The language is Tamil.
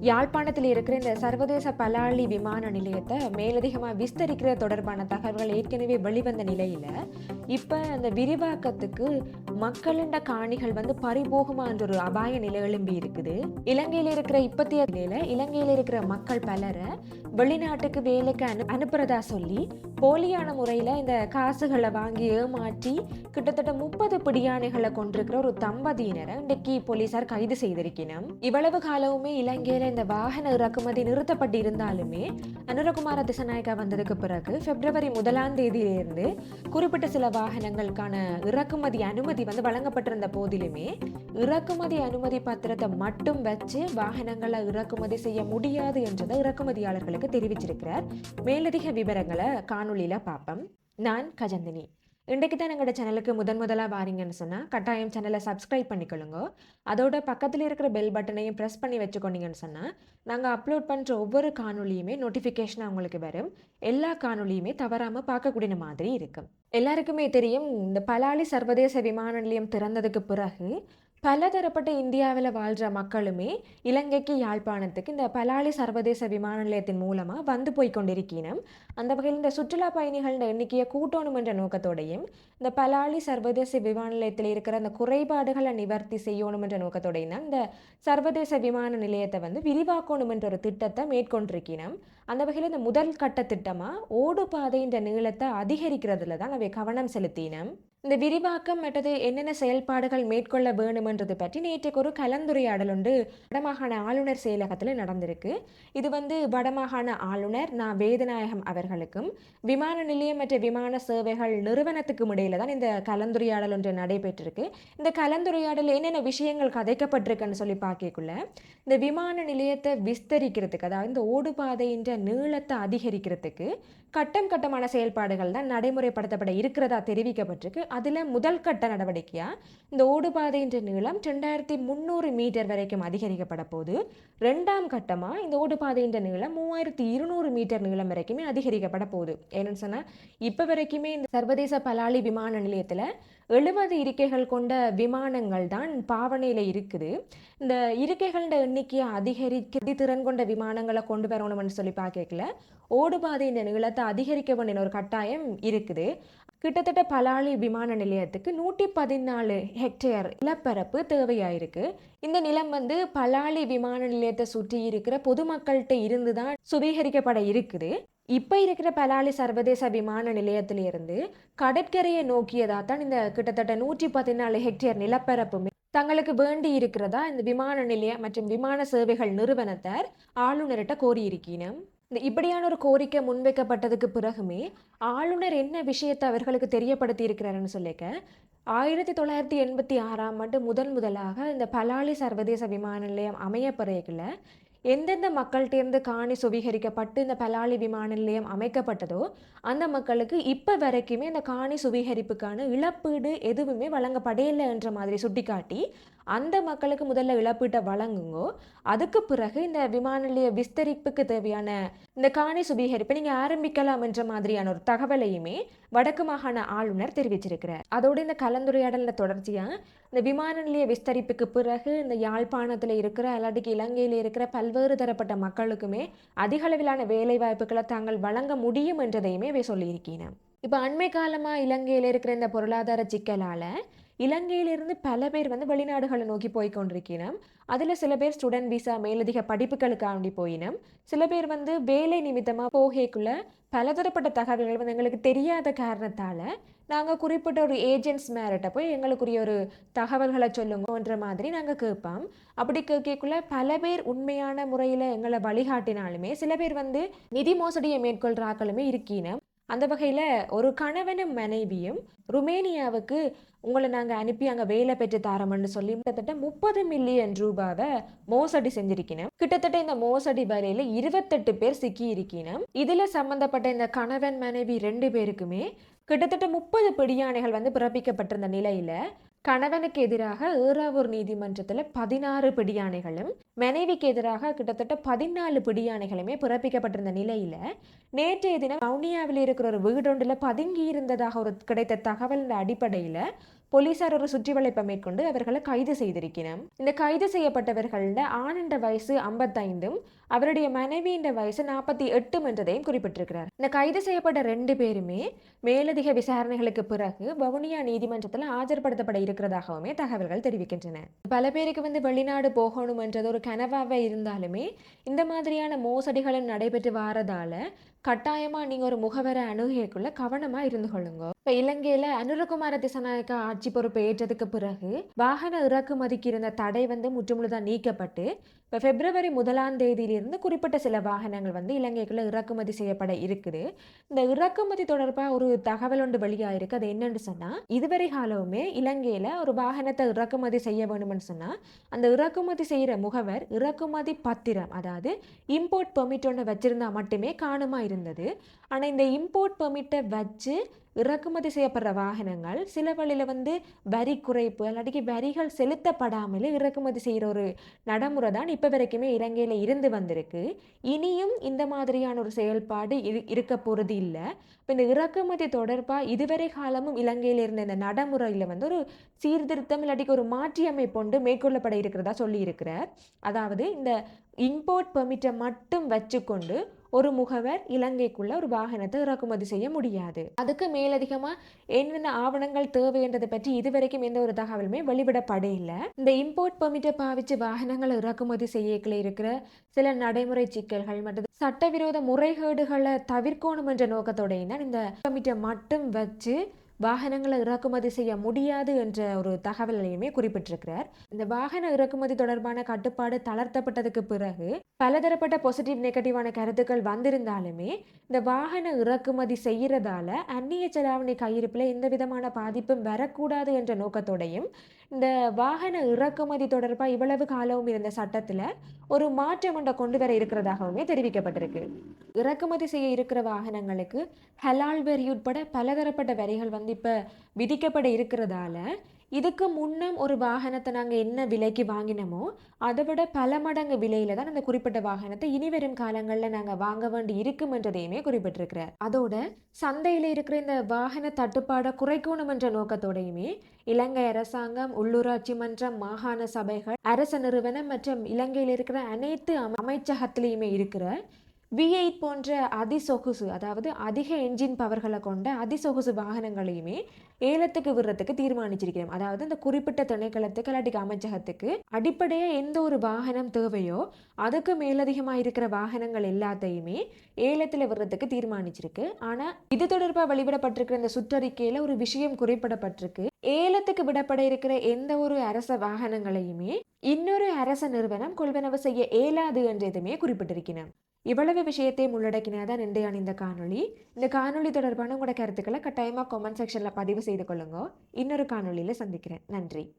யாழ்ப்பாணத்தில் இருக்கிற இந்த சர்வதேச பலாளி விமான நிலையத்தை மேலதிகமாக விஸ்தரிக்கிற தொடர்பான தகவல்கள் ஏற்கனவே வெளிவந்த நிலையில் இப்போ அந்த விரிவாக்கத்துக்கு மக்களின் காணிகள் வந்து பறிபோகுமான்ற ஒரு அபாய நிலை எழும்பி இருக்குது. இலங்கையில் இருக்கிற இப்பத்திய நிலையில் இலங்கையில் இருக்கிற மக்கள் பலரை வெளிநாட்டுக்கு வேலைக்கு அனு அனுப்புறதா சொல்லி போலியான முறையில் இந்த காசுகளை வாங்கி ஏமாற்றி கிட்டத்தட்ட முப்பது பிடியானைகளை கொண்டிருக்கிற ஒரு தம்பதியினரை இன்றைக்கு போலீசார் கைது செய்திருக்கணும் இவ்வளவு காலமுமே இலங்கையில் இந்த வாகன இறக்குமதி நிறுத்தப்பட்டிருந்தாலுமே அனுரகுமார திசநாயக்கா வந்ததுக்கு பிறகு பிப்ரவரி முதலாம் தேதியிலிருந்து குறிப்பிட்ட சில வாகனங்களுக்கான இறக்குமதி அனுமதி வந்து வழங்கப்பட்டிருந்த போதிலுமே இறக்குமதி அனுமதி பத்திரத்தை மட்டும் வச்சு வாகனங்களை இறக்குமதி செய்ய முடியாது என்றதை இறக்குமதியாளர்களுக்கு தெரிவிச்சிருக்கிறார். மேலதிக விவரங்களை காணொலியில் பார்ப்போம். நான் கஜந்தினி. இன்றைக்கு தான் எங்களோட சேனலுக்கு முதன் முதலாக வாரீங்கன்னு சொன்னால் கட்டாயம் சேனலை சப்ஸ்கிரைப் பண்ணிக்கொள்ளுங்க. அதோட பக்கத்தில் இருக்கிற பெல் பட்டனையும் ப்ரெஸ் பண்ணி வச்சுக்கொண்டீங்கன்னு சொன்னால் நாங்கள் அப்லோட் பண்ணுற ஒவ்வொரு காணொலியுமே நோட்டிஃபிகேஷனாக உங்களுக்கு வரும். எல்லா காணொலியுமே தவறாமல் பார்க்கக்கூடிய மாதிரி இருக்கும். எல்லாருக்குமே தெரியும் இந்த பலாலி சர்வதேச விமான நிலையம் திறந்ததுக்கு பிறகு பலதரப்பட்ட இந்தியாவில் வாழ்கிற மக்களுமே இலங்கைக்கு யாழ்ப்பாணத்துக்கு இந்த பலாலி சர்வதேச விமான நிலையத்தின் மூலமாக வந்து போய் கொண்டிருக்கணும் அந்த வகையில் இந்த சுற்றுலா பயணிகளின் எண்ணிக்கையை கூட்டணும் என்ற நோக்கத்தோடையும் இந்த பலாலி சர்வதேச விமான நிலையத்தில் இருக்கிற அந்த குறைபாடுகளை நிவர்த்தி செய்யணும் என்ற நோக்கத்தோடையும் தான் இந்த சர்வதேச விமான நிலையத்தை வந்து விரிவாக்கணும் என்ற ஒரு திட்டத்தை மேற்கொண்டிருக்கணும் அந்த வகையில் இந்த முதல் கட்ட திட்டமாக ஓடு பாதையின் நீளத்தை அதிகரிக்கிறதுல தான் அவை கவனம் செலுத்தினோம். இந்த விரிவாக்கம் மற்றது என்னென்ன செயல்பாடுகள் மேற்கொள்ள வேணுமென்றது பற்றி நேற்றுக்கு ஒரு கலந்துரையாடல் ஒன்று வடமாகாண ஆளுநர் செயலகத்தில் நடந்திருக்கு. இது வந்து வடமாகாண ஆளுநர் நான் வேதநாயகம் அவர்களுக்கும் விமான நிலையம் மற்றும் விமான சேவைகள் நிறுவனத்துக்கும் இடையில தான் இந்த கலந்துரையாடல் ஒன்று நடைபெற்றிருக்கு. இந்த கலந்துரையாடல் என்னென்ன விஷயங்கள் கதைக்கப்பட்டிருக்குன்னு சொல்லி பார்க்கக்குள்ள இந்த விமான நிலையத்தை விஸ்தரிக்கிறதுக்கு அதாவது இந்த ஓடுபாதைன்ற நீளத்தை அதிகரிக்கிறதுக்கு கட்டம் கட்டமான செயல்பாடுகள் தான் நடைமுறைப்படுத்தப்பட இருக்கிறதா தெரிவிக்கப்பட்டிருக்கு. அதில் முதல் கட்ட நடவடிக்கையாக இந்த ஓடுபாதையின் நீளம் ரெண்டாயிரத்தி முந்நூறு மீட்டர் வரைக்கும் அதிகரிக்கப்பட போது ரெண்டாம் கட்டமாக இந்த ஓடுபாதையின் நீளம் மூவாயிரத்தி இருநூறு மீட்டர் நீளம் வரைக்குமே அதிகரிக்கப்பட போகுது. ஏன்னு சொன்னால் இப்போ வரைக்குமே இந்த சர்வதேச பலாலி விமான நிலையத்தில் எழுபது இருக்கைகள் கொண்ட விமானங்கள் தான் பாவனையில் இருக்குது. இந்த இருக்கைகளோட எண்ணிக்கையை அதிகரிக்க திறன் கொண்ட விமானங்களை கொண்டு வரணும்னு சொல்லி பார்க்கல ஓடுபாதையின் நீளத்தை அதிகரிக்க வேண்டிய ஒரு கட்டாயம் இருக்குது. கிட்டத்தட்ட பலாலி விமான நிலையத்துக்கு நூற்றி பதினாலு ஹெக்டேர் நிலப்பரப்பு தேவையாயிருக்கு. இந்த நிலம் வந்து பலாலி விமான நிலையத்தை சுற்றி இருக்கிற பொதுமக்கள்கிட்ட இருந்து தான் சுவீகரிக்கப்பட இருக்குது. இப்போ இருக்கிற பலாலி சர்வதேச விமான நிலையத்திலிருந்து கடற்கரையை நோக்கியதா தான் இந்த கிட்டத்தட்ட நூற்றி பதினாலு ஹெக்டேர் நிலப்பரப்புமே தங்களுக்கு வேண்டி இருக்கிறதா இந்த விமான நிலையம் மற்றும் விமான சேவைகள் நிறுவனத்தார் ஆளுநர்கிட்ட கோரியிருக்கணும் இந்த இப்படியான ஒரு கோரிக்கை முன்வைக்கப்பட்டதுக்கு பிறகுமே ஆளுநர் என்ன விஷயத்தை அவர்களுக்கு தெரியப்படுத்தி இருக்கிறாருன்னு சொல்லிக்க ஆயிரத்தி தொள்ளாயிரத்தி எண்பத்தி ஆறாம் ஆண்டு முதன் முதலாக இந்த பலாலி சர்வதேச விமான நிலையம் அமையப்பறையில் எந்தெந்த மக்கள்கிட்டேருந்து காணி சுவீகரிக்கப்பட்டு இந்த பலாலி விமான நிலையம் அமைக்கப்பட்டதோ அந்த மக்களுக்கு இப்போ வரைக்குமே இந்த காணி சுவீகரிப்புக்கான இழப்பீடு எதுவுமே வழங்கப்படையில்லை என்ற மாதிரி சுட்டிக்காட்டி அந்த மக்களுக்கு முதல்ல இழப்பீட்டை வழங்குங்கோ அதுக்கு பிறகு இந்த விமான நிலைய விஸ்தரிப்புக்கு தேவையான இந்த காணி சுவீகரிப்பை நீங்கள் ஆரம்பிக்கலாம் என்ற மாதிரியான ஒரு தகவலையுமே வடக்கு மாகாண ஆளுநர் தெரிவிச்சிருக்கிறார். அதோடு இந்த கலந்துரையாடலில் தொடர்ச்சியாக இந்த விமான நிலைய விஸ்தரிப்புக்கு பிறகு இந்த யாழ்ப்பாணத்தில் இருக்கிற அல்லாட்டிக்கு இலங்கையில் இருக்கிற பல்வேறு தரப்பட்ட மக்களுக்குமே அதிக அளவிலான வேலை வாய்ப்புகளை தாங்கள் வழங்க முடியும் என்றதையுமே இவை சொல்லியிருக்கிறேன் இப்போ அண்மை காலமாக இலங்கையில் இருக்கிற இந்த பொருளாதார சிக்கலால் இலங்கையிலிருந்து பல பேர் வந்து வெளிநாடுகளை நோக்கி போய் கொண்டிருக்கிறோம் அதில் சில பேர் ஸ்டூடெண்ட் விசா மேலதிக படிப்புகளுக்காண்டி போயினோம். சில பேர் வந்து வேலை நிமித்தமாக போகக்குள்ள பலதரப்பட்ட தகவல்கள் வந்து எங்களுக்கு தெரியாத காரணத்தால் நாங்கள் குறிப்பிட்ட ஒரு ஏஜென்ட்ஸ் மேரிட்ட போய் எங்களுக்குரிய ஒரு தகவல்களை சொல்லுங்கன்ற மாதிரி நாங்கள் கேட்போம். அப்படி கேட்கக்குள்ள பல பேர் உண்மையான முறையில் எங்களை வழிகாட்டினாலுமே சில பேர் வந்து நிதி மோசடியை மேற்கொள்கிற ஆக்களுமே அந்த வகையில் ஒரு கணவனும் மனைவியும் ருமேனியாவுக்கு உங்களை நாங்கள் அனுப்பி அங்கே வேலை பெற்று தாரோம்னு சொல்லி கிட்டத்தட்ட முப்பது மில்லியன் ரூபாவை மோசடி செஞ்சிருக்கணும். கிட்டத்தட்ட இந்த மோசடி வரையில இருபத்தெட்டு பேர் சிக்கி இருக்கணும். இதில் சம்பந்தப்பட்ட இந்த கணவன் மனைவி ரெண்டு பேருக்குமே கிட்டத்தட்ட முப்பது பிடியானைகள் வந்து பிறப்பிக்கப்பட்டிருந்த நிலையில கணவனுக்கு எதிராக ஏறாவூர் நீதிமன்றத்தில் பதினாறு பிடியாணைகளும் மனைவிக்கு எதிராக கிட்டத்தட்ட பதினாலு பிடியானைகளுமே பிறப்பிக்கப்பட்டிருந்த நிலையில் நேற்றைய தினம் வவுனியாவில் இருக்கிற ஒரு வீடொன்றில் பதுங்கி இருந்ததாக ஒரு கிடைத்த தகவலின் அடிப்படையில் போலீசார் ஒரு சுற்றி வளைப்பை மேற்கொண்டு அவர்களை கைது செய்திருக்கிறோம் இந்த கைது செய்யப்பட்டவர்களில் ஆணின்ற வயசு ஐம்பத்தைந்தும் அவருடைய மனைவியின் வயசு நாற்பத்தி எட்டு என்றதையும் குறிப்பிட்டிருக்கிறார். இந்த கைது செய்யப்பட்ட ரெண்டு பேருமே மேலதிக விசாரணைகளுக்கு பிறகு வவுனியா நீதிமன்றத்தில் ஆஜர்படுத்தப்பட இருக்கிறதாகவுமே தகவல்கள் தெரிவிக்கின்றன. பல பேருக்கு வந்து வெளிநாடு போகணும் என்றது ஒரு கனவாவே இருந்தாலுமே இந்த மாதிரியான மோசடிகளும் நடைபெற்று வாரதால கட்டாயமா நீங்க ஒரு முகவரை அணுகியக்குள்ள கவனமா இருந்து கொள்ளுங்க. இப்ப இலங்கையில அனுரகுமார திசநாயக்க ஆட்சி பொறுப்பை ஏற்றதுக்கு பிறகு வாகன இறக்குமதிக்கு இருந்த தடை வந்து முற்றுமுழுதாக நீக்கப்பட்டு இப்போ பிப்ரவரி முதலாம் தேதியிலிருந்து இருந்து குறிப்பிட்ட சில வாகனங்கள் வந்து இலங்கைக்குள்ளே இறக்குமதி செய்யப்பட இருக்குது. இந்த இறக்குமதி தொடர்பாக ஒரு தகவல் ஒன்று வெளியாயிருக்கு அது என்னன்னு சொன்னால் இதுவரை காலமுமே இலங்கையில் ஒரு வாகனத்தை இறக்குமதி செய்ய வேணும்னு சொன்னால் அந்த இறக்குமதி செய்கிற முகவர் இறக்குமதி பத்திரம் அதாவது இம்போர்ட் பெர்மிட் ஒன்று வச்சிருந்தா மட்டுமே காணுமா இருந்தது. ஆனால் இந்த இம்போர்ட் பெர்மிட்டை வச்சு இறக்குமதி செய்யப்படுற வாகனங்கள் சில வழியில் வந்து வரி குறைப்பு அல்லாட்டிக்கு வரிகள் செலுத்தப்படாமலே இறக்குமதி செய்கிற ஒரு நடைமுறை தான் இப்போ வரைக்குமே இலங்கையில் இருந்து வந்திருக்கு. இனியும் இந்த மாதிரியான ஒரு செயல்பாடு இரு இருக்க போகிறது இல்லை. இப்போ இந்த இறக்குமதி தொடர்பாக இதுவரை காலமும் இலங்கையில் இருந்த இந்த நடைமுறையில் வந்து ஒரு சீர்திருத்தம் இல்லாட்டிக்கு ஒரு மாற்றியமைப்பொண்டு மேற்கொள்ளப்பட இருக்கிறதா சொல்லியிருக்கிறார். அதாவது இந்த இம்போர்ட் பெர்மிட்டை மட்டும் வச்சுக்கொண்டு ஒரு முகவர் இலங்கைக்குள்ள ஒரு வாகனத்தை இறக்குமதி செய்ய முடியாது. அதுக்கு மேலதிகமா என்னென்ன ஆவணங்கள் தேவைன்றதை பற்றி இதுவரைக்கும் எந்த ஒரு தகவலுமே வெளிவிடப்பட இல்லை இந்த இம்போர்ட் பெர்மிட்டை பாவிச்சு வாகனங்களை இறக்குமதி செய்யக்குள்ள இருக்கிற சில நடைமுறை சிக்கல்கள் மற்றும் சட்டவிரோத முறைகேடுகளை தவிர்க்கணும் என்ற நோக்கத்தோடையும் தான் இந்த பெர்மிட்டை மட்டும் வச்சு வாகனங்களை இறக்குமதி செய்ய முடியாது என்ற ஒரு தகவலையுமே குறிப்பிட்டிருக்கிறார். இந்த வாகன இறக்குமதி தொடர்பான கட்டுப்பாடு தளர்த்தப்பட்டதுக்கு பிறகு பலதரப்பட்ட பாசிட்டிவ் நெகட்டிவான கருத்துக்கள் வந்திருந்தாலுமே இந்த வாகன இறக்குமதி செய்கிறதால அந்நிய செலாவணி கையிருப்பில் எந்த விதமான பாதிப்பும் வரக்கூடாது என்ற நோக்கத்தோடையும் இந்த வாகன இறக்குமதி தொடர்பாக இவ்வளவு காலமும் இருந்த சட்டத்தில் ஒரு மாற்றம் ஒன்றை கொண்டு வர இருக்கிறதாகவுமே தெரிவிக்கப்பட்டிருக்கு. இறக்குமதி செய்ய இருக்கிற வாகனங்களுக்கு ஹலால் வரி உட்பட பலதரப்பட்ட வரிகள் வந்து இப்போ விதிக்கப்பட இருக்கிறதால இதுக்கு முன்னும் ஒரு வாகனத்தை நாங்கள் என்ன விலைக்கு வாங்கினோமோ அதை விட பல மடங்கு விலையில தான் அந்த குறிப்பிட்ட வாகனத்தை இனி வரும் காலங்களில் நாங்கள் வாங்க வேண்டி இருக்கும் என்றதையுமே குறிப்பிட்டிருக்கிறார். அதோட சந்தையில் இருக்கிற இந்த வாகன தட்டுப்பாடை குறைக்கணும் என்ற நோக்கத்தோடையுமே இலங்கை அரசாங்கம் உள்ளூராட்சி மன்றம் மாகாண சபைகள் அரச நிறுவனம் மற்றும் இலங்கையில் இருக்கிற அனைத்து அமைச்சகத்திலையுமே இருக்கிற வி எயிட் போன்ற அதிசொகுசு அதாவது அதிக என்ஜின் பவர்களை கொண்ட அதிசொகுசு வாகனங்களையுமே ஏலத்துக்கு விடுறதுக்கு தீர்மானிச்சிருக்கிறோம். அதாவது இந்த குறிப்பிட்ட திணைக்களத்துக்கு இல்லாட்டி அமைச்சகத்துக்கு அடிப்படையாக எந்த ஒரு வாகனம் தேவையோ அதுக்கு மேலதிகமாக இருக்கிற வாகனங்கள் எல்லாத்தையுமே ஏலத்தில் விடுறதுக்கு தீர்மானிச்சிருக்கு. ஆனால் இது தொடர்பாக வெளிவிடப்பட்டிருக்கிற இந்த சுற்றறிக்கையில் ஒரு விஷயம் குறிப்பிடப்பட்டிருக்கு. ஏலத்துக்கு விடப்பட இருக்கிற எந்த ஒரு அரச வாகனங்களையுமே இன்னொரு அரச நிறுவனம் கொள்வனவு செய்ய இயலாது என்றதுமே குறிப்பிட்டிருக்கிறேன் இவ்வளவு விஷயத்தையும் உள்ளடக்கினாதான் இன்றையான இந்த காணொளி. இந்த காணொளி தொடர்பான உங்களோட கருத்துக்களை கட்டாயமாக கமெண்ட் செக்ஷனில் பதிவு செய்து கொள்ளுங்க. இன்னொரு காணொளியில் சந்திக்கிறேன். நன்றி.